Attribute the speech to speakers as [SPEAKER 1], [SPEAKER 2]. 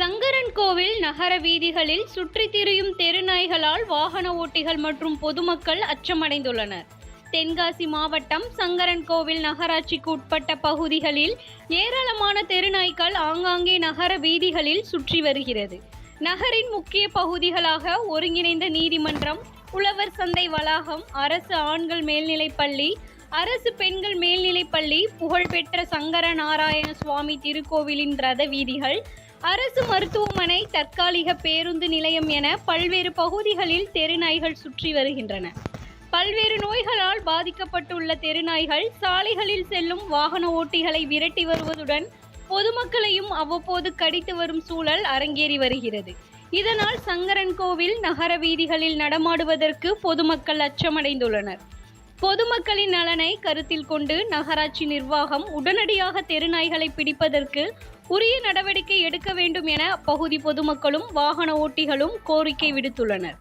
[SPEAKER 1] சங்கரன் கோவில் நகர வீதிகளில் சுற்றி திரியும் தெருநாய்களால் வாகன ஓட்டிகள் மற்றும் பொதுமக்கள் அச்சமடைந்துள்ளனர். தென்காசி மாவட்டம் சங்கரன் கோவில் நகராட்சிக்கு உட்பட்ட பகுதிகளில் ஏராளமான தெருநாய்கள் ஆங்காங்கே நகர வீதிகளில் சுற்றி வருகிறது. நகரின் முக்கிய பகுதிகளாக ஒருங்கிணைந்த நீதிமன்றம் உழவர் சந்தை வளாகம் அரசு ஆண்கள் மேல்நிலைப்பள்ளி அரசு பெண்கள் மேல்நிலைப்பள்ளி புகழ்பெற்ற சங்கர நாராயண சுவாமி திருக்கோவிலின் ரத வீதிகள் அரசு மருத்துவமனை தற்காலிக பேருந்து நிலையம் என பல்வேறு பகுதிகளில் தெருநாய்கள் சுற்றி வருகின்றன. பல்வேறு நோய்களால் பாதிக்கப்பட்டுள்ள தெருநாய்கள் சாலைகளில் செல்லும் வாகன ஓட்டிகளை விரட்டி வருவதுடன் பொதுமக்களையும் அவ்வப்போது கடித்து வரும் சூழல் அரங்கேறி வருகிறது. இதனால் சங்கரன் கோவில் நகர வீதிகளில் நடமாடுவதற்கு பொதுமக்கள் அச்சமடைந்துள்ளனர். பொதுமக்களின் நலனை கருத்தில் கொண்டு நகராட்சி நிர்வாகம் உடனடியாக தெருநாய்களை பிடிப்பதற்கு உரிய நடவடிக்கை எடுக்க வேண்டும் என அப்பகுதி பொதுமக்களும் வாகன ஓட்டிகளும் கோரிக்கை விடுத்துள்ளனர்.